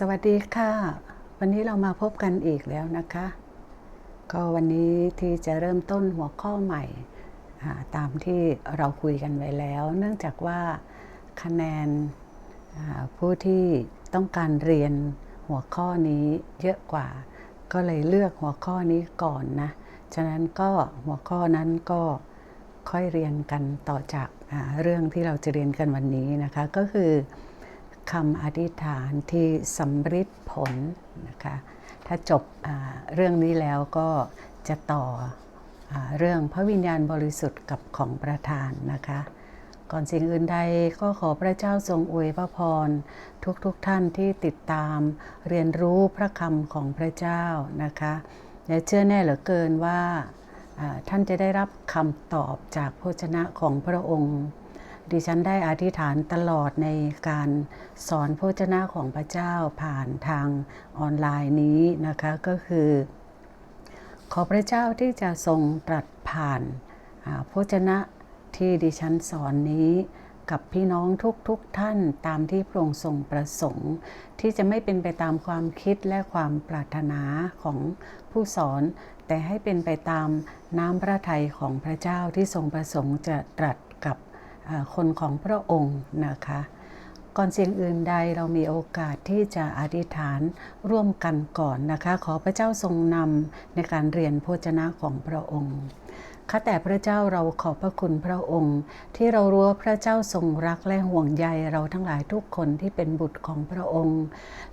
สวัสดีค่ะ วันนี้เรามาพบกันอีกแล้วนะคะ ก็วันนี้ที่จะเริ่มต้นหัวข้อใหม่ ตามที่เราคุยกันไว้แล้ว เนื่องจากว่าคะแนนผู้ที่ต้องการเรียนหัวข้อนี้เยอะกว่า ก็เลยเลือกหัวข้อนี้ก่อนนะ ฉะนั้นก็หัวข้อนั้นก็ค่อยเรียนกันต่อจากเรื่องที่เราจะเรียนกันวันนี้นะคะ ก็คือ คำอธิษฐานที่สำฤทธิ์ผลนะคะ ถ้าจบาเรื่องนี้แล้วก็จะต่ออเรื่องพระวิญญาณบริสุทธิ์กับของประธานนะคะ ก่อนสิ่งอื่นใดก็ขอพระเจ้าทรงอวยพระพร ทุกๆทท่านที่ติดตามเรียนรู้พระคำของพระเจ้านะคะและเชื่อแน่เหลือเกินว่าอ่าท่านจะได้รับคำตอบจากพระชนะของพระองค์ ดิฉันได้อธิษฐานตลอดในการสอนพระเจ้าของพระเจ้าผ่านทางออนไลน์นี้นะคะก็คือ ขอพระเจ้าที่จะทรงตรัสผ่านพระเจ้าที่ดิฉันสอนนี้กับพี่น้องทุกๆทท่านตามที่พระองค์ทรงประสงค์ ที่จะไม่เป็นไปตามความคิดและความปรารถนาของผู้สอน แต่ให้เป็นไปตามน้ำพระทัยของพระเจ้าที่ทรงประสงค์จะตรัส คนของพระองค์นะคะก่อนสิ่งอื่นใดเรามีโอกาสที่จะอธิษฐานร่วมกันก่อนนะคะ ขอพระเจ้าทรงนำในการเรียนโภชนะของพระองค์ข้าแต่พระเจ้าเราขอบพระคุณพระองค์ ที่เรารู้ว่าพระเจ้าทรงรักและห่วงใยเราทั้งหลายทุกคนที่เป็นบุตรของพระองค์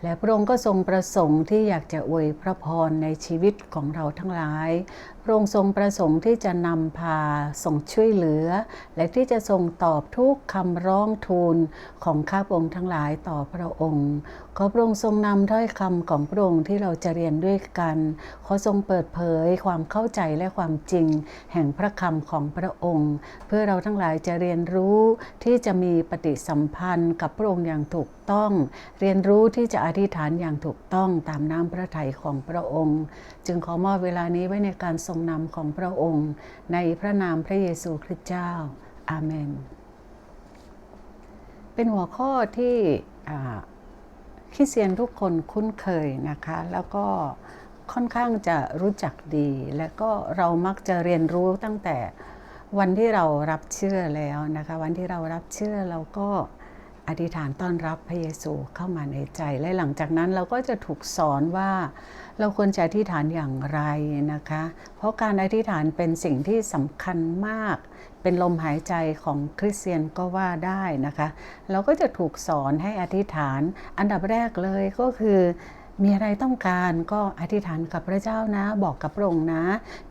และพระองค์ก็ทรงประสงค์ที่อยากจะอวยพระพรในชีวิตของเราทั้งหลายพระองค์ทรงประสงค์ที่จะนำพาส่งช่วยเหลือ และที่จะทรงตอบทุกคำร้องทูลของข้าพระองค์ทั้งหลายต่อพระองค์ ขอพระองค์ทรงนำถ้อยคำของพระองค์ที่เราจะเรียนด้วยกัน ขอทรงเปิดเผยความเข้าใจและความจริง แห่งพระคำของพระองค์ เพื่อเราทั้งหลายจะเรียนรู้ที่จะมีปฏิสัมพันธ์กับพระองค์อย่างถูกต้อง เรียนรู้ที่จะอธิษฐานอย่างถูกต้องตามน้ำพระทัยของพระองค์จึงขอมอบเวลานี้ไว้ในการทรงนำของพระองค์ ในพระนามพระเยซูคริสต์เจ้า อาเมน เป็นหัวข้อที่คริสเตียนทุกคนคุ้นเคยนะคะ แล้วก็ค่อนข้างจะรู้จักดี และก็เรามักจะเรียนรู้ตั้งแต่วันที่เรารับเชื่อแล้วนะคะ วันที่เรารับเชื่อเราก็ อธิษฐานต้อนรับพระเยซูเข้ามาในใจ และหลังจากนั้นเราก็จะถูกสอนว่า เราควรจะอธิษฐานอย่างไรนะคะ เพราะการอธิษฐานเป็นสิ่งที่สำคัญมาก เป็นลมหายใจของคริสเตียนก็ว่าได้นะคะ เราก็จะถูกสอนให้อธิษฐาน อันดับแรกเลยก็คือ มีอะไรต้องการก็อธิษฐานกับพระเจ้านะ บอกกับพระองค์นะ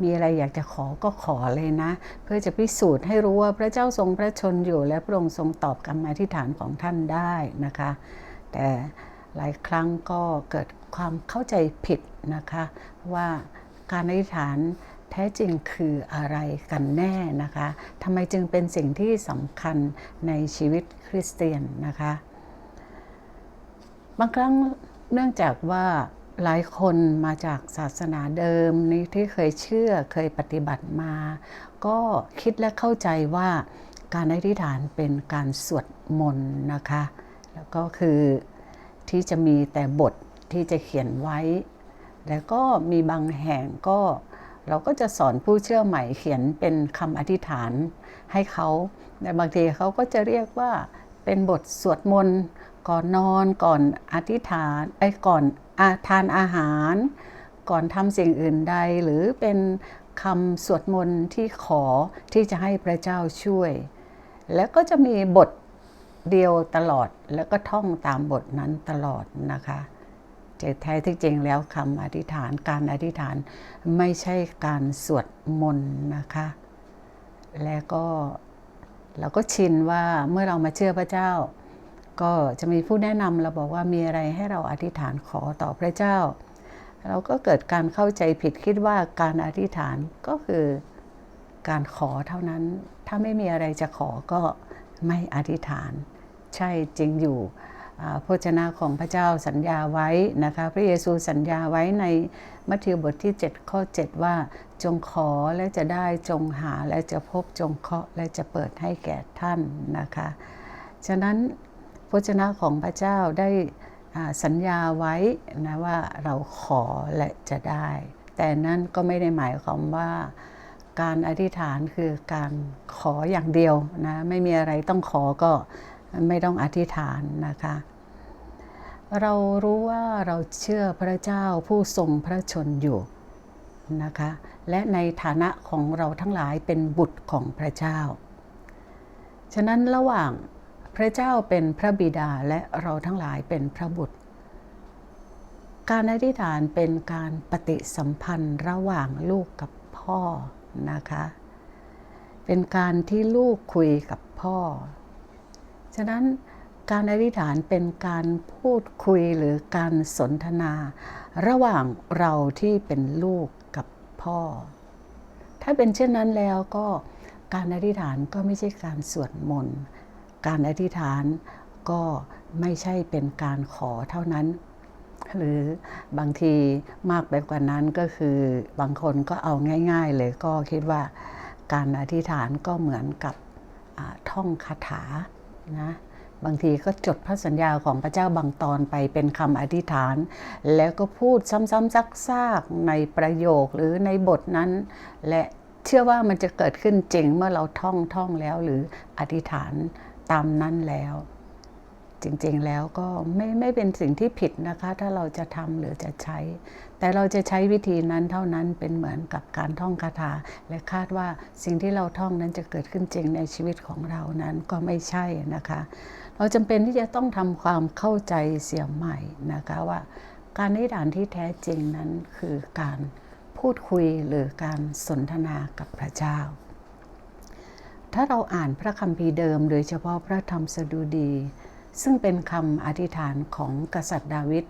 มีอะไรอยากจะขอก็ขอเลยนะ เพื่อจะพิสูจน์ให้รู้ว่าพระเจ้าทรงพระชนอยู่ และพระองค์ทรงตอบคำอธิษฐานของท่านได้นะคะ แต่หลายครั้งก็เกิดความเข้าใจผิดนะคะ ว่าการอธิษฐานแท้จริงคืออะไรกันแน่นะคะทำไมจึงเป็นสิ่งที่สำคัญในชีวิตคริสเตียนนะคะ บางครั้ง เนื่องจากว่าหลายคนมาจากศาสนาเดิมนี้ที่เคยเชื่อเคยปฏิบัติมา ก็คิดและเข้าใจว่าการอธิษฐานเป็นการสวดมนต์นะคะ แล้วก็คือที่จะมีแต่บทที่จะเขียนไว้ แล้วก็มีบางแห่งก็เราก็จะสอนผู้เชื่อใหม่เขียนเป็นคำอธิษฐานให้เขาแต่บางทีเขาก็จะเรียกว่าเป็นบทสวดมนต์ ก่อนนอนก่อนอธิษฐานไอ้ก่อนอทานอาหาร ก่อนทำสิ่งอื่นใดหรือเป็นคำสวดมนต์ที่ขอที่จะให้พระเจ้าช่วย แล้วก็จะมีบทเดียวตลอดแล้วก็ท่องตามบทนั้นตลอดนะคะแต่แท้ที่จริงแล้วคำอธิษฐานการอธิษฐานไม่ใช่การสวดมนต์นะคะ และก็เราก็ชินว่าเมื่อเรามาเชื่อพระเจ้า ก็จะมีผู้แนะนำเราบอกว่ามีอะไรให้เราอธิษฐานขอต่อพระเจ้า เราก็เกิดการเข้าใจผิดคิดว่าการอธิษฐานก็คือการขอเท่านั้น ถ้าไม่มีอะไรจะขอก็ไม่อธิษฐาน ใช่จริงอยู่อ่าพระเจนาของพระเจ้าสัญญาไว้นะคะพระเยซูสัญญาไว้ในมัทธิวบทที่ 7 ข้อ 7 ว่าจงขอและจะได้จงหาและจะพบจงเคาะและจะเปิดให้แก่ท่านนะคะ ฉะนั้น พระเจนะของพระเจ้าได้สัญญาไว้นะว่าเราขอและจะได้ แต่นั่นก็ไม่ได้หมายความว่าการอธิษฐานคือการขออย่างเดียวนะไม่มีอะไรต้องขอก็ไม่ต้องอธิษฐานนะคะ เรารู้ว่าเราเชื่อพระเจ้าผู้ทรงพระชนอยู่นะคะ และในฐานะของเราทั้งหลายเป็นบุตรของพระเจ้า ฉะนั้นระหว่าง พระเจ้าเป็นพระบิดาและเราทั้งหลายเป็นพระบุตร การอธิษฐานเป็นการปฏิสัมพันธ์ระหว่างลูกกับพ่อนะคะ เป็นการที่ลูกคุยกับพ่อ ฉะนั้นการอธิษฐานเป็นการพูดคุยหรือการสนทนา ระหว่างเราที่เป็นลูกกับพ่อ ถ้าเป็นเช่นนั้นแล้วก็การอธิษฐานก็ไม่ใช่การสวดมนต์ การอธิษฐานก็ไม่ใช่เป็นการขอเท่านั้น หรือบางทีมากไปกว่านั้นก็คือบางคนก็เอาง่าย ๆ เลยก็คิดว่าการอธิษฐานก็เหมือนกับท่องคาถานะบางทีก็จดพระสัญญาของพระเจ้าบางตอนไปเป็นคำอธิษฐาน แล้วก็พูดซ้ำๆซักๆในประโยคหรือในบทนั้น และเชื่อว่ามันจะเกิดขึ้นจริงเมื่อเราท่องท่องแล้วหรืออธิษฐาน ตามนั้นแล้ว จริงๆแล้วก็ไม่ไม่เป็นสิ่งที่ผิดนะคะ ถ้าเราจะทำหรือจะใช้ แต่เราจะใช้วิธีนั้นเท่านั้นเป็นเหมือนกับการท่องคาถา และคาดว่าสิ่งที่เราท่องนั้นจะเกิดขึ้นจริงในชีวิตของเรานั้นก็ไม่ใช่นะคะ เราจำเป็นที่จะต้องทำความเข้าใจเสียใหม่นะคะว่าการนิฐานที่แท้จริงนั้นคือการพูดคุยหรือการสนทนากับพระเจ้า ถ้าเราอ่านพระคัมภีร์เดิม โดยเฉพาะพระธรรมสดุดี ซึ่งเป็นคำอธิษฐานของกษัตริย์ดาวิด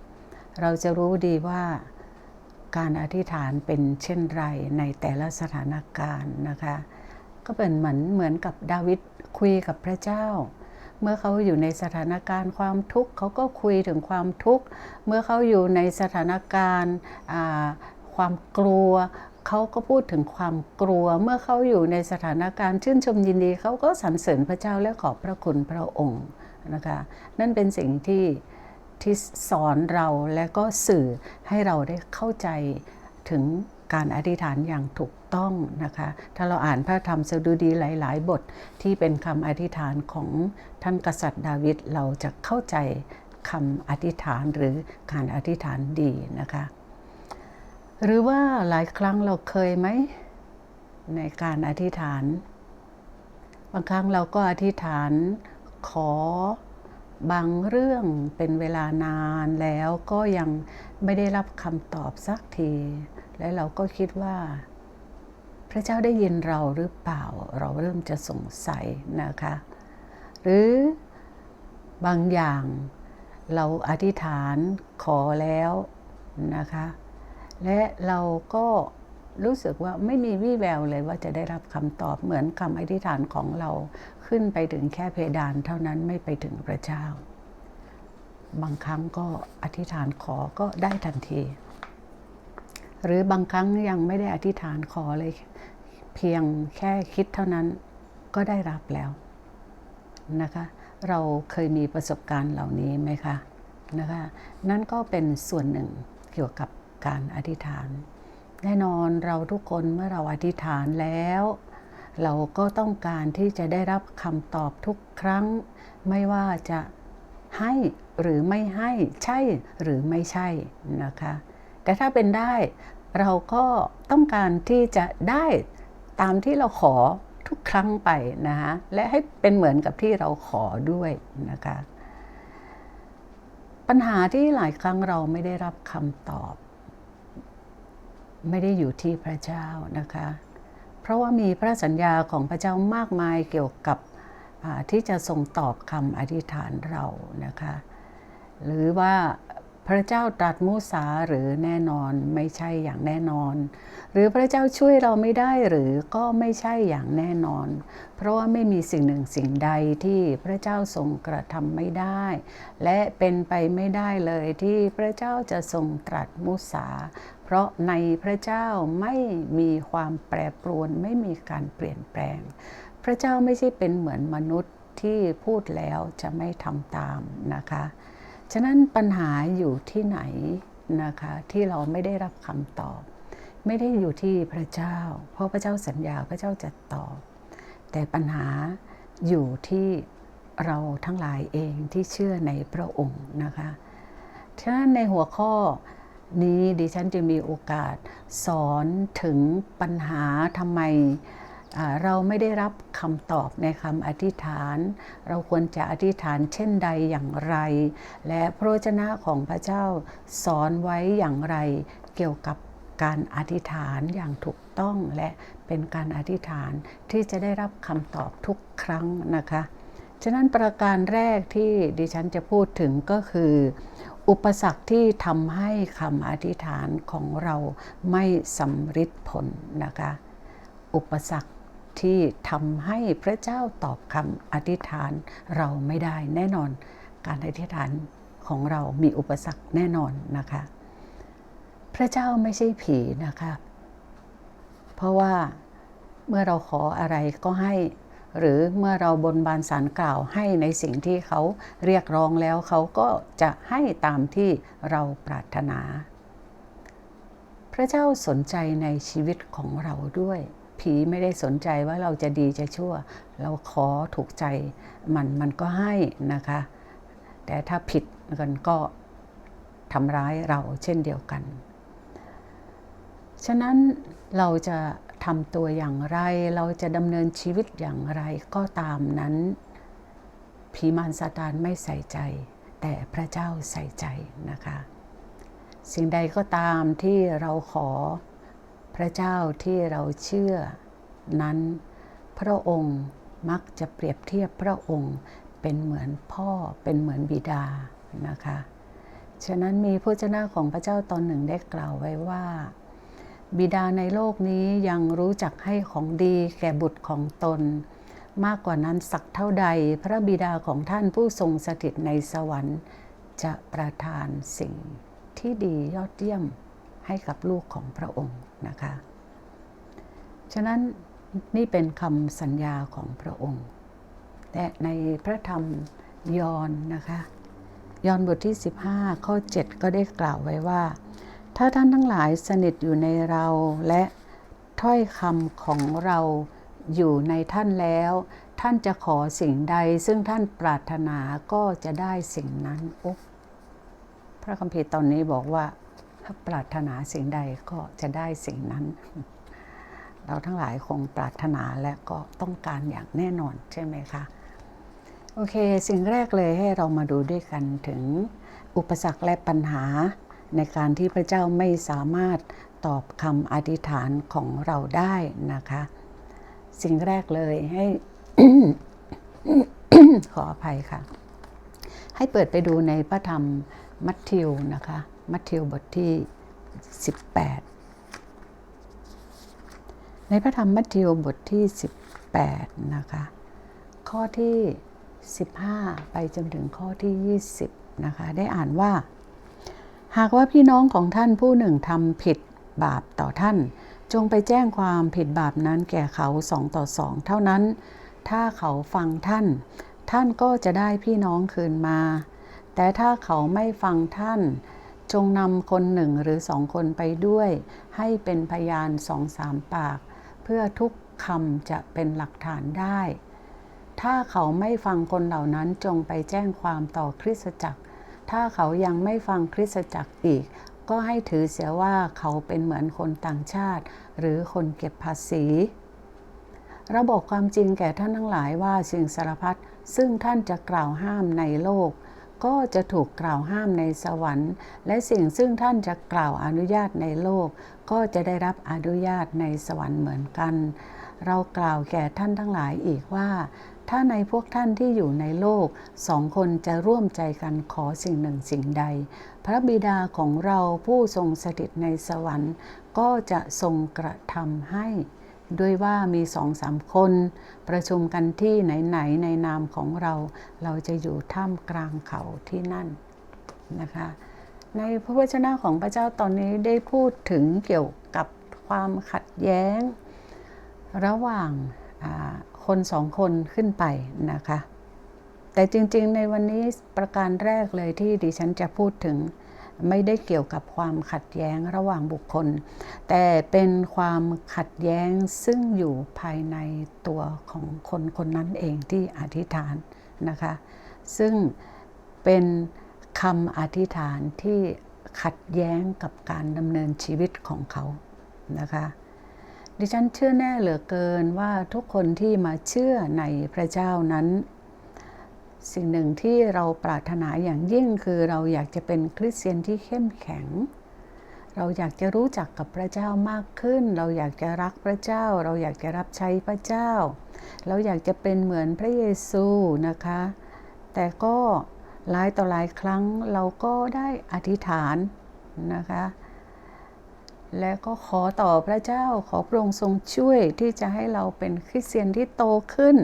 เราจะรู้ดีว่าการอธิษฐานเป็นเช่นไรในแต่ละสถานการณ์นะคะ ก็เป็นเหมือนเหมือนกับดาวิดคุยกับพระเจ้า เมื่อเขาอยู่ในสถานการณ์ความทุกข์เขาก็คุยถึงความทุกข์ เมื่อเขาอยู่ในสถานการณ์ความกลัว เขาก็พูดถึงความกลัวเมื่อเขาอยู่ในสถานการณ์ชื่นชมยินดีเขาก็สรรเสริญพระเจ้าและขอบพระคุณพระองค์นะคะนั่นเป็นสิ่งที่ที่สอนเราและก็สื่อให้เราได้เข้าใจถึงการอธิษฐานอย่างถูกต้องนะคะ ถ้าเราอ่านพระธรรมสดุดีหลาย ๆ บทที่เป็นคำอธิษฐานของท่านกษัตริย์ดาวิดเราจะเข้าใจคำอธิษฐานหรือการอธิษฐานดีนะคะ หรือว่าหลายครั้งเราเคยไหม ในการอธิษฐาน บางครั้งเราก็อธิษฐานขอบางเรื่องเป็นเวลานานแล้วก็ยังไม่ได้รับคำตอบสักที และเราก็คิดว่า พระเจ้าได้ยินเราหรือเปล่าเราเริ่มจะสงสัยนะคะ หรือบางอย่างเราอธิษฐานขอแล้วนะคะ และเราก็รู้สึกว่าไม่มีวี่แววเลยว่าจะได้รับคำตอบเหมือนคำอธิษฐานของเราขึ้นไปถึงแค่เพดานเท่านั้นไม่ไปถึงพระเจ้า บางครั้งก็อธิษฐานขอก็ได้ทันที หรือบางครั้งยังไม่ได้อธิษฐานขอเลย เพียงแค่คิดเท่านั้นก็ได้รับแล้วนะคะ เราเคยมีประสบการณ์เหล่านี้ไหมคะนะคะ นั่นก็เป็นส่วนหนึ่งเกี่ยวกับ การอธิษฐาน แน่นอนเราทุกคนเมื่อเราอธิษฐานแล้ว เราก็ต้องการที่จะได้รับคำตอบทุกครั้ง ไม่ว่าจะให้หรือไม่ให้ใช่หรือไม่ใช่นะคะ แต่ถ้าเป็นได้เราก็ต้องการที่จะได้ตามที่เราขอทุกครั้งไปนะคะและให้เป็นเหมือนกับที่เราขอด้วยนะคะ ปัญหาที่หลายครั้งเราไม่ได้รับคำตอบ ไม่ได้อยู่ที่พระเจ้านะคะ เพราะว่ามีพระสัญญาของพระเจ้ามากมายเกี่ยวกับที่จะทรงตอบคำอธิษฐานเรานะคะ หรือว่า พระเจ้าตรัสมูสาหรือแน่นอนไม่ใช่อย่างแน่นอน หรือพระเจ้าช่วยเราไม่ได้หรือก็ไม่ใช่อย่างแน่นอน เพราะว่าไม่มีสิ่งหนึ่งสิ่งใดที่พระเจ้าทรงกระทำไม่ได้ และเป็นไปไม่ได้เลยที่พระเจ้าจะทรงตรัสมุสา เพราะในพระเจ้าไม่มีความแปรปรวนไม่มีการเปลี่ยนแปลง พระเจ้าไม่ใช่เป็นเหมือนมนุษย์ที่พูดแล้วจะไม่ทำตามนะคะ ฉะนั้นปัญหาอยู่ที่ไหนนะคะที่เราไม่ได้รับคำตอบ ไม่ได้อยู่ที่พระเจ้า เพราะพระเจ้าสัญญาพระเจ้าจะตอบ แต่ปัญหาอยู่ที่เราทั้งหลายเองที่เชื่อในพระองค์นะคะฉะนั้นในหัวข้อนี้ดิฉันจะมีโอกาสสอนถึงปัญหาทำไม เราไม่ได้รับคำตอบในคำอธิษฐาน เราควรจะอธิษฐานเช่นใดอย่างไร และพระวจนะของพระเจ้าสอนไว้อย่างไรเกี่ยวกับการอธิษฐานอย่างถูกต้องและเป็นการอธิษฐานที่จะได้รับคำตอบทุกครั้งนะคะ ฉะนั้นประการแรกที่ดิฉันจะพูดถึงก็คือ อุปสรรคที่ทำให้คำอธิษฐานของเราไม่สำฤทธิ์ผลนะคะ อุปสรรค ที่ทำให้พระเจ้าตอบคำอธิษฐานเราไม่ได้แน่นอน การอธิษฐานของเรามีอุปสรรคแน่นอนนะคะ พระเจ้าไม่ใช่ผีนะคะ เพราะว่าเมื่อเราขออะไรก็ให้ หรือเมื่อเราบนบานสารกล่าวให้ในสิ่งที่เขาเรียกร้องแล้วเขาก็จะให้ตามที่เราปรารถนา พระเจ้าสนใจในชีวิตของเราด้วย ผีไม่ได้สนใจว่าเราจะดีจะชั่ว เราขอถูกใจมันมันก็ให้นะคะ แต่ถ้าผิดกันก็ทำร้ายเราเช่นเดียวกัน ฉะนั้นเราจะทำตัวอย่างไร เราจะดำเนินชีวิตอย่างไรก็ตามนั้นผีมารซาตานไม่ใส่ใจ แต่พระเจ้าใส่ใจนะคะ สิ่งใดก็ตามที่เราขอ พระเจ้าที่เราเชื่อนั้น พระองค์มักจะเปรียบเทียบพระองค์เป็นเหมือนพ่อเป็นเหมือนบิดานะคะ ฉะนั้นมีพระเจ้าของพระเจ้าตอนหนึ่งได้กล่าวไว้ว่า บิดาในโลกนี้ยังรู้จักให้ของดีแก่บุตรของตน มากกว่านั้นสักเท่าใด พระบิดาของท่านผู้ทรงสถิตในสวรรค์ จะประทานสิ่งที่ดียอดเยี่ยมให้กับลูกของพระองค์ นะคะ ฉะนั้นนี่เป็นคำสัญญาของพระองค์ และในพระธรรมยอนนะคะ ยอนบทที่ 15 ข้อ 7 ก็ได้กล่าวไว้ว่า ถ้าท่านทั้งหลายสนิทอยู่ในเราและถ้อยคำของเราอยู่ในท่านแล้ว ท่านจะขอสิ่งใด ซึ่งท่านปรารถนาก็จะได้สิ่งนั้นอุ๊พระคัมภีร์ตอนนี้บอกว่า ถ้าปรารถนาสิ่งใดก็จะได้สิ่งนั้น เราทั้งหลายคงปรารถนาและก็ต้องการอย่างแน่นอนใช่ไหมคะ โอเค สิ่งแรกเลยให้เรามาดูด้วยกันถึงอุปสรรคและปัญหาในการที่พระเจ้าไม่สามารถตอบคำอธิษฐานของเราได้นะคะ สิ่งแรกเลยให้ขออภัยค่ะ ให้เปิดไปดูในพระธรรมมัทธิวนะคะ มัทธิวบทที่ 18 ในพระธรรมมัทธิวบทที่ 18 นะคะ ข้อที่ 15 ไปจนถึงข้อที่ 20 นะคะ ได้อ่านว่า หากว่าพี่น้องของท่านผู้หนึ่งทำผิดบาปต่อท่าน จงไปแจ้งความผิดบาปนั้นแก่เขาสองต่อสองเท่านั้น ถ้าเขาฟังท่าน ท่านก็จะได้พี่น้องคืนมา แต่ถ้าเขาไม่ฟังท่าน จงนำคนหนึ่งหรือสองคนไปด้วย ให้เป็นพยานสองสามปาก เพื่อทุกคำจะเป็นหลักฐานได้ ถ้าเขาไม่ฟังคนเหล่านั้นจงไปแจ้งความต่อคริสตจักร ถ้าเขายังไม่ฟังคริสตจักรอีก ก็ให้ถือเสียว่าเขาเป็นเหมือนคนต่างชาติ หรือคนเก็บภาษีเราบอกความจริงแก่ท่านทั้งหลายว่าสิ่งสารพัดซึ่งท่านจะกล่าวห้ามในโลก ก็จะถูกกล่าวห้ามในสวรรค์ และสิ่งซึ่งท่านจะกล่าวอนุญาตในโลก ก็จะได้รับอนุญาตในสวรรค์เหมือนกัน เรากล่าวแก่ท่านทั้งหลายอีกว่า ถ้าในพวกท่านที่อยู่ในโลกสองคนจะร่วมใจกันขอสิ่งหนึ่งสิ่งใด พระบิดาของเราผู้ทรงสถิตในสวรรค์ ก็จะทรงกระทำให้ ด้วยว่ามีสองสามคน ประชุมกันที่ไหนๆในนามของเรา เราจะอยู่ท่ามกลางเขาที่นั่นนะคะ ในพระวจนะของพระเจ้าตอนนี้ได้พูดถึงเกี่ยวกับความขัดแย้ง ระหว่างคนสองคนขึ้นไปนะคะ แต่จริงๆในวันนี้ประการแรกเลยที่ดิฉันจะพูดถึง ไม่ได้เกี่ยวกับความขัดแย้งระหว่างบุคคล แต่เป็นความขัดแย้งซึ่งอยู่ภายในตัวของคนคนนั้นเองที่อธิษฐานนะคะ ซึ่งเป็นคำอธิษฐานที่ขัดแย้งกับการดำเนินชีวิตของเขานะคะดิฉันเชื่อแน่เหลือเกินว่าทุกคนที่มาเชื่อในพระเจ้านั้น สิ่งหนึ่งที่เราปรารถนาอย่างยิ่งคือเราอยากจะเป็นคริสเตียนที่เข้มแข็ง เราอยากจะรู้จักกับพระเจ้ามากขึ้น เราอยากจะรักพระเจ้า เราอยากจะรับใช้พระเจ้า เราอยากจะเป็นเหมือนพระเยซูนะคะ แต่ก็หลายต่อหลายครั้งเราก็ได้อธิษฐานนะคะ และก็ขอต่อพระเจ้าขอพระองค์ทรงช่วยที่จะให้เราเป็นคริสเตียนที่โตขึ้น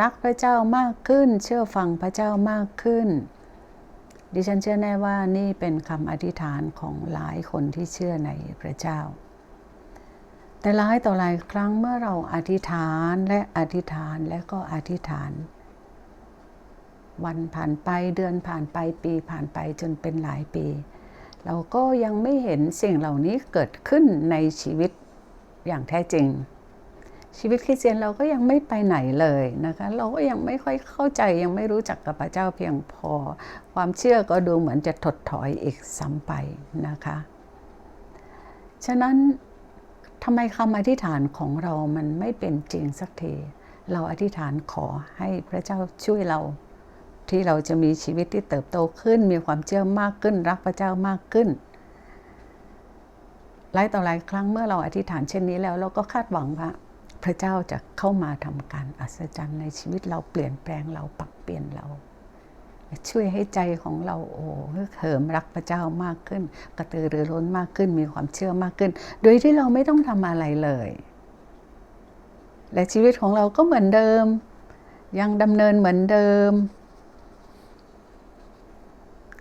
รักพระเจ้ามากขึ้น เชื่อฟังพระเจ้ามากขึ้น ดิฉันเชื่อแน่ว่านี่เป็นคำอธิษฐานของหลายคนที่เชื่อในพระเจ้า แต่หลายต่อหลายครั้งเมื่อเราอธิษฐานและอธิษฐานและก็อธิษฐาน วันผ่านไปเดือนผ่านไปปีผ่านไปจนเป็นหลายปี เราก็ยังไม่เห็นสิ่งเหล่านี้เกิดขึ้นในชีวิตอย่างแท้จริง ชีวิตคริสเตียนเราก็ยังไม่ไปไหนเลยนะคะเราก็ยังไม่ค่อยเข้าใจยังไม่รู้จักกับพระเจ้าเพียงพอ ความเชื่อก็ดูเหมือนจะถดถอยอีกซ้ำไปนะคะ ฉะนั้นทำไมคำอธิษฐานของเรามันไม่เป็นจริงสักทีเราอธิษฐานขอให้พระเจ้าช่วยเรา ที่เราจะมีชีวิตที่เติบโตขึ้น มีความเชื่อมากขึ้น รักพระเจ้ามากขึ้นหลายต่อหลายครั้งเมื่อเราอธิษฐานเช่นนี้แล้ว เราก็คาดหวังว่า พระเจ้าจะเข้ามาทำการอัศจรรย์ในชีวิตเราเปลี่ยนแปลงเราปรับเปลี่ยนเรา ช่วยให้ใจของเราโอ้เหิมรักพระเจ้ามากขึ้น กระตือรือร้นมากขึ้น มีความเชื่อมากขึ้น โดยที่เราไม่ต้องทำอะไรเลย และชีวิตของเราก็เหมือนเดิม ยังดำเนินเหมือนเดิม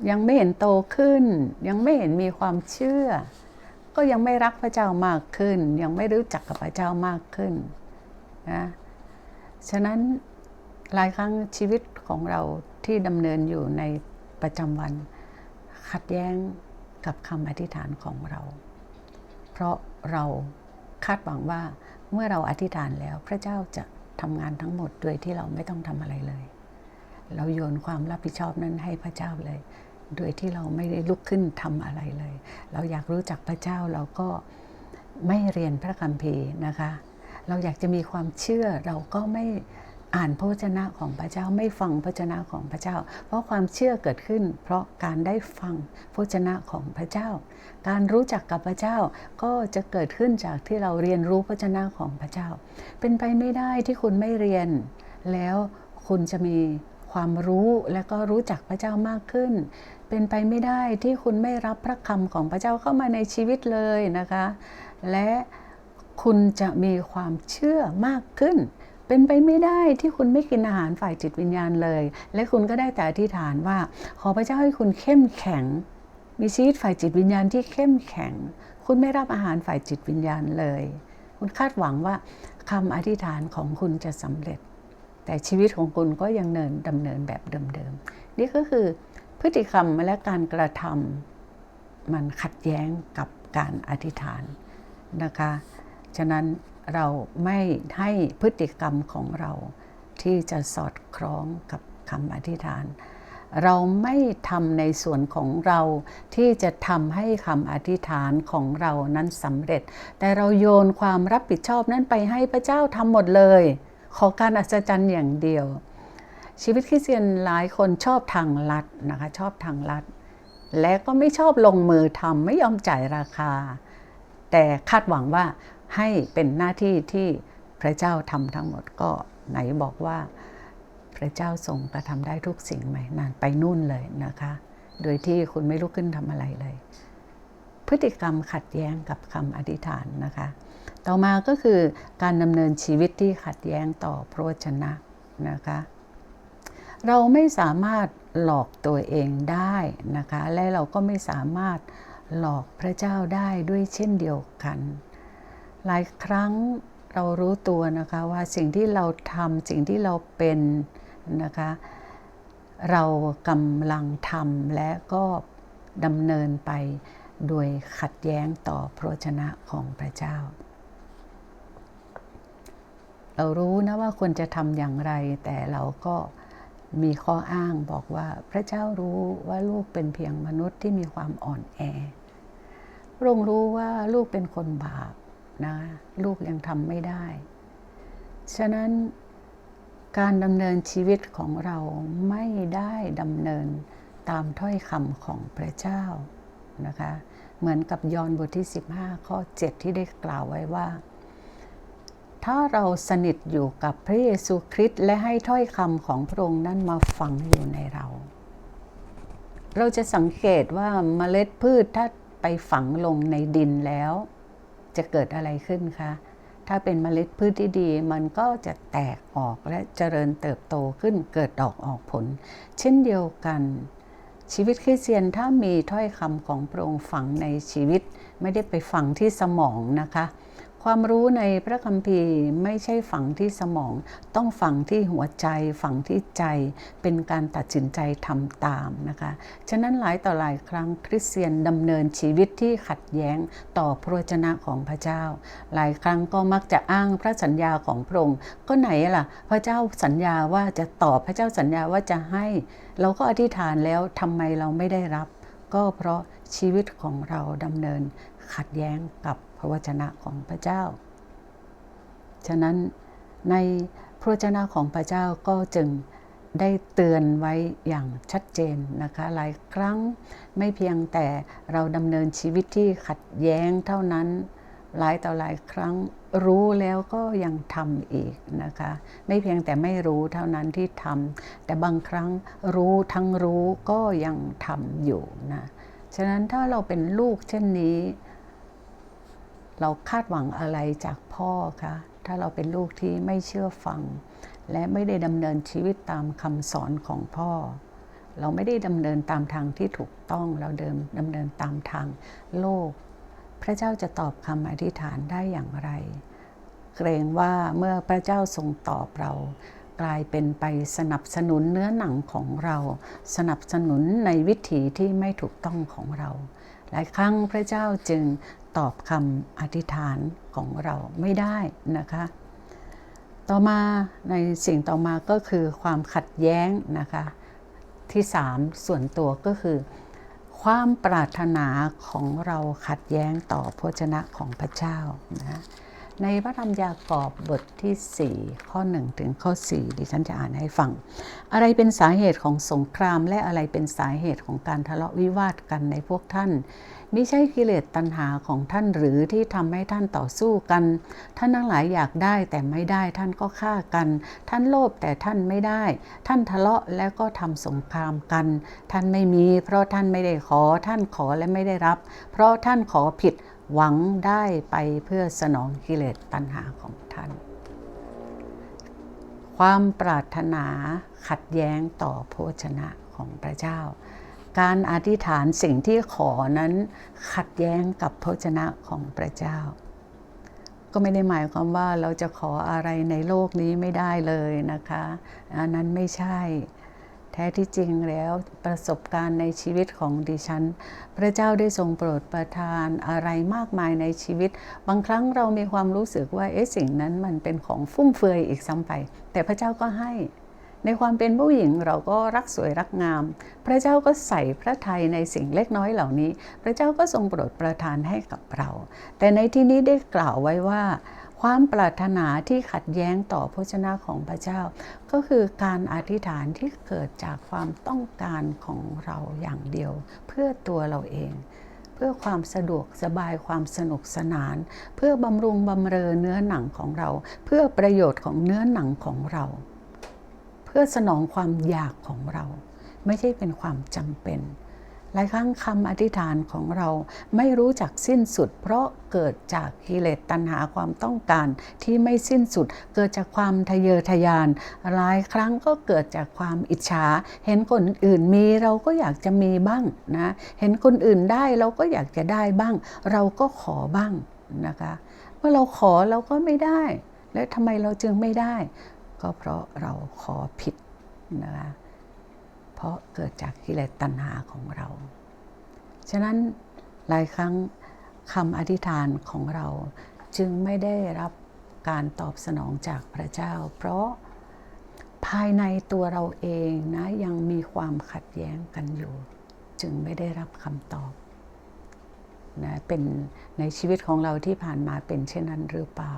ยังไม่เห็นโตขึ้น ยังไม่เห็นมีความเชื่อ ก็ยังไม่รักพระเจ้ามากขึ้น ยังไม่รู้จักกับพระเจ้ามากขึ้นนะฉะนั้นหลายครั้งชีวิตของเราที่ดำเนินอยู่ในประจำวัน ขัดแย้งกับคำอธิษฐานของเรา เพราะเราคาดหวังว่าเมื่อเราอธิษฐานแล้วพระเจ้าจะทำงานทั้งหมดโดยที่เราไม่ต้องทำอะไรเลย เราโยนความรับผิดชอบนั้นให้พระเจ้าเลย โดยที่เราไม่ได้ลุกขึ้นทำอะไรเลย เราอยากรู้จักพระเจ้าเราก็ไม่เรียนพระคัมภีร์นะคะ เราอยากจะมีความเชื่อเราก็ไม่อ่านพระวจนะของพระเจ้าไม่ฟังพระวจนะของพระเจ้า เพราะความเชื่อเกิดขึ้น เพราะการได้ฟังพระวจนะของพระเจ้า การรู้จักกับพระเจ้าก็จะเกิดขึ้นจากที่เราเรียนรู้พระวจนะของพระเจ้า เป็นไปไม่ได้ที่คุณไม่เรียน แล้วคุณจะมีความรู้และก็รู้จักพระเจ้ามากขึ้น เป็นไปไม่ได้ที่คุณไม่รับพระคำของพระเจ้าเข้ามาในชีวิตเลยนะคะ และคุณจะมีความเชื่อมากขึ้น เป็นไปไม่ได้ที่คุณไม่กินอาหารฝ่ายจิตวิญญาณเลย และคุณก็ได้แต่อธิษฐานว่า ขอพระเจ้าให้คุณเข้มแข็ง มีชีวิตฝ่ายจิตวิญญาณที่เข้มแข็ง คุณไม่รับอาหารฝ่ายจิตวิญญาณเลย คุณคาดหวังว่าคำอธิษฐานของคุณจะสำเร็จ แต่ชีวิตของคุณก็ยังเนินดำเนินแบบเดิมๆนี่ก็คือ พฤติกรรมและการกระทำมันขัดแย้งกับการอธิษฐานนะคะ ฉะนั้นเราไม่ให้พฤติกรรมของเราที่จะสอดคล้องกับคำอธิษฐาน เราไม่ทำในส่วนของเราที่จะทำให้คำอธิษฐานของเรานั้นสำเร็จ แต่เราโยนความรับผิดชอบนั้นไปให้พระเจ้าทำหมดเลย ขอการอัศจรรย์อย่างเดียว ชีวิตคริสเตียนหลายคนชอบทางลัดนะคะชอบทางลัด และก็ไม่ชอบลงมือทำไม่ยอมจ่ายราคา แต่คาดหวังว่าให้เป็นหน้าที่ที่พระเจ้าทำทั้งหมดก็ไหนบอกว่า พระเจ้าทรงกระทำได้ทุกสิ่งไหมนานไปนู่นเลยนะคะ โดยที่คุณไม่ลุกขึ้นทำอะไรเลย พฤติกรรมขัดแย้งกับคำอธิษฐานนะคะ ต่อมาก็คือการดำเนินชีวิตที่ขัดแย้งต่อพระวจนะนะคะ เราไม่สามารถหลอกตัวเองได้นะคะ และเราก็ไม่สามารถหลอกพระเจ้าได้ด้วยเช่นเดียวกัน หลายครั้งเรารู้ตัวนะคะว่าสิ่งที่เราทำสิ่งที่เราเป็นนะคะ เรากำลังทำและก็ดำเนินไปโดยขัดแย้งต่อพระชนะของพระเจ้า เรารู้นะว่าควรจะทำอย่างไรแต่เราก็ มีข้ออ้างบอกว่าพระเจ้ารู้ว่าลูกเป็นเพียงมนุษย์ที่มีความอ่อนแอ พระองค์รู้ว่าลูกเป็นคนบาปนะลูกยังทำไม่ได้ ฉะนั้นการดำเนินชีวิตของเราไม่ได้ดำเนินตามถ้อยคำของพระเจ้านะคะ เหมือนกับยอห์นบทที่ 15 ข้อ 7 ที่ได้กล่าวไว้ว่า ถ้าเราสนิทอยู่กับพระเยซูคริสต์และให้ถ้อยคำของพระองค์นั้นมาฝังอยู่ในเรา เราจะสังเกตว่าเมล็ดพืชถ้าไปฝังลงในดินแล้ว จะเกิดอะไรขึ้นคะ ถ้าเป็นเมล็ดพืชที่ดี มันก็จะแตกออกและเจริญเติบโตขึ้นเกิดดอกออกผล เช่นเดียวกันชีวิตคริสเตียนถ้ามีถ้อยคำของพระองค์ฝังในชีวิต ไม่ได้ไปฝังที่สมองนะคะ ความรู้ในพระคัมภีร์ไม่ใช่ฝังที่สมอง ต้องฝังที่หัวใจ ฝังที่ใจ เป็นการตัดสินใจทำตามนะคะ ฉะนั้นหลายต่อหลายครั้งคริสเตียนดำเนินชีวิตที่ขัดแย้งต่อพระวจนะของพระเจ้า หลายครั้งก็มักจะอ้างพระสัญญาของพระองค์ ก็ไหนล่ะ พระเจ้าสัญญาว่าจะตอบ พระเจ้าสัญญาว่าจะให้ เราก็อธิษฐานแล้วทำไมเราไม่ได้รับ ก็เพราะชีวิตของเราดำเนิน ขัดแย้งกับพระวจนะของพระเจ้า ฉะนั้นในพระวจนะของพระเจ้าก็จึงได้เตือนไว้อย่างชัดเจนนะคะ หลายครั้งไม่เพียงแต่เราดำเนินชีวิตที่ขัดแย้งเท่านั้น หลายต่อหลายครั้งรู้แล้วก็ยังทำอีกนะคะ ไม่เพียงแต่ไม่รู้เท่านั้นที่ทำแต่บางครั้งรู้ทั้งรู้ก็ยังทำอยู่นะ ฉะนั้นถ้าเราเป็นลูกเช่นนี้ เราคาดหวังอะไรจากพ่อคะถ้าเราเป็นลูกที่ไม่เชื่อฟัง และไม่ได้ดำเนินชีวิตตามคำสอนของพ่อ เราไม่ได้ดำเนินตามทางที่ถูกต้องเราเดิมดำเนินตามทางโลก พระเจ้าจะตอบคำอธิษฐานได้อย่างไร เกรงว่าเมื่อพระเจ้าทรงตอบเรากลายเป็นไปสนับสนุนเนื้อหนังของเรา สนับสนุนในวิถีที่ไม่ถูกต้องของเรา หลายครั้งพระเจ้าจึงตอบคำอธิษฐานของเราไม่ได้นะคะ ต่อมาในสิ่งต่อมาก็คือความขัดแย้งนะคะ ที่สามส่วนตัวก็คือ ความปรารถนาของเราขัดแย้งต่อพระชนะของพระเจ้านะ ในพระธรรมยากอบบทที่ 4 ข้อ 1 ถึงข้อ 4 ดิฉันจะอ่านให้ฟัง อะไรเป็นสาเหตุของสงคราม และอะไรเป็นสาเหตุของการทะเลาะวิวาทกันในพวกท่านมิใช่กิเลสตัณหาของท่านหรือที่ทำให้ท่านต่อสู้กัน ท่านทั้งหลายอยากได้แต่ไม่ได้ท่านก็ฆ่ากัน ท่านโลภแต่ท่านไม่ได้ ท่านทะเลาะแล้วก็ทำสงครามกัน ท่านไม่มี เพราะท่านไม่ได้ขอท่านขอและไม่ได้รับ เพราะท่านขอผิด หวังได้ไปเพื่อสนองกิเลสตัณหาของท่าน ความปรารถนาขัดแย้งต่อโภชนะของพระเจ้า การอธิษฐานสิ่งที่ขอนั้นขัดแย้งกับพระชนะของพระเจ้า ก็ไม่ได้หมายความว่าเราจะขออะไรในโลกนี้ไม่ได้เลยนะคะ อันนั้นไม่ใช่ แท้ที่จริงแล้วประสบการณ์ในชีวิตของดิฉัน พระเจ้าได้ทรงโปรดประทานอะไรมากมายในชีวิต บางครั้งเรามีความรู้สึกว่าเอ๊ะสิ่งนั้นมันเป็นของฟุ่มเฟือยอีกซ้ำไป แต่พระเจ้าก็ให้ ในความเป็นผู้หญิงเราก็รักสวยรักงาม พระเจ้าก็ใส่พระทัยในสิ่งเล็กน้อยเหล่านี้ พระเจ้าก็ทรงโปรดประทานให้กับเรา แต่ในที่นี้ได้กล่าวไว้ว่า ความปรารถนาที่ขัดแย้งต่อพระชนะของพระเจ้า ก็คือการอธิษฐานที่เกิดจากความต้องการของเราอย่างเดียว เพื่อตัวเราเอง เพื่อความสะดวกสบายความสนุกสนาน เพื่อบำรุงบำเรอเนื้อหนังของเรา เพื่อประโยชน์ของเนื้อหนังของเรา เพื่อสนองความอยากของเรา ไม่ใช่เป็นความจำเป็น หลายครั้งคำอธิษฐานของเราไม่รู้จักสิ้นสุด เพราะเกิดจากกิเลสตัณหาความต้องการที่ไม่สิ้นสุด เกิดจากความทะเยอทะยาน หลายครั้งก็เกิดจากความอิจฉา เห็นคนอื่นมีเราก็อยากจะมีบ้างนะเห็นคนอื่นได้เราก็อยากจะได้บ้าง เราก็ขอบ้างนะคะเมื่อเราขอเราก็ไม่ได้ แล้วทำไมเราจึงไม่ได้ ก็เพราะเราขอผิดนะคะ เพราะเกิดจากกิเลสตัณหาของเรา ฉะนั้นหลายครั้งคำอธิษฐานของเราจึงไม่ได้รับการตอบสนองจากพระเจ้า เพราะภายในตัวเราเองนะยังมีความขัดแย้งกันอยู่ จึงไม่ได้รับคำตอบนะเป็นในชีวิตของเราที่ผ่านมาเป็นเช่นนั้นหรือเปล่า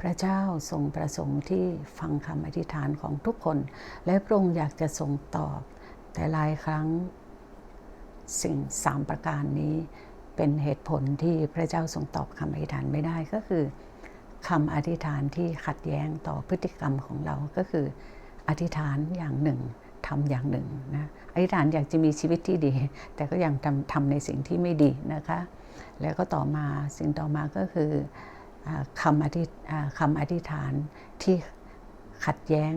พระเจ้าทรงประสงค์ที่ฟังคำอธิษฐานของทุกคน และพระองค์อยากจะทรงตอบ แต่หลายครั้งสิ่งสามประการนี้เป็นเหตุผลที่พระเจ้าทรงตอบคำอธิษฐานไม่ได้ก็คือคำอธิษฐานที่ขัดแย้งต่อพฤติกรรมของเราก็คือ อธิษฐานอย่างหนึ่งทำอย่างหนึ่งนะอธิษฐานอยากจะมีชีวิตที่ดี แต่ก็ยังทำทำในสิ่งที่ไม่ดีนะคะ แล้วก็ต่อมาสิ่งต่อมาก็คือ คำอธิคำอธิษฐานที่ขัดแย้ง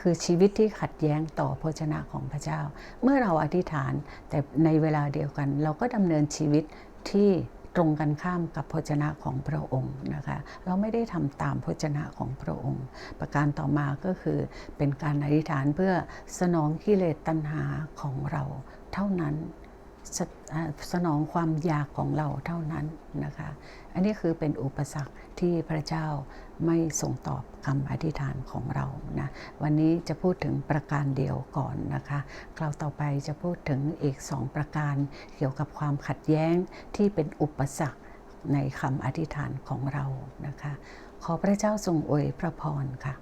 คือชีวิตที่ขัดแย้งต่อพระชนะของพระเจ้า เมื่อเราอธิษฐานแต่ในเวลาเดียวกัน เราก็ดำเนินชีวิตที่ตรงกันข้ามกับพระชนะของพระองค์นะคะเราไม่ได้ทำตามพระชนะของพระองค์ ประการต่อมาก็คือเป็นการอธิษฐานเพื่อสนองกิเลสตัณหาของเราเท่านั้น สสนองความอยากของเราเท่านั้นนะคะ อันนี้คือเป็นอุปสรรคที่พระเจ้าไม่ทรงตอบคำอธิษฐานของเรานะ วันนี้จะพูดถึงประการเดียวก่อนนะคะ คราวต่อไปจะพูดถึงอีกสองประการเกี่ยวกับความขัดแย้งที่เป็นอุปสรรคในคำอธิษฐานของเรานะคะ ขอพระเจ้าทรงอวยพระพรค่ะ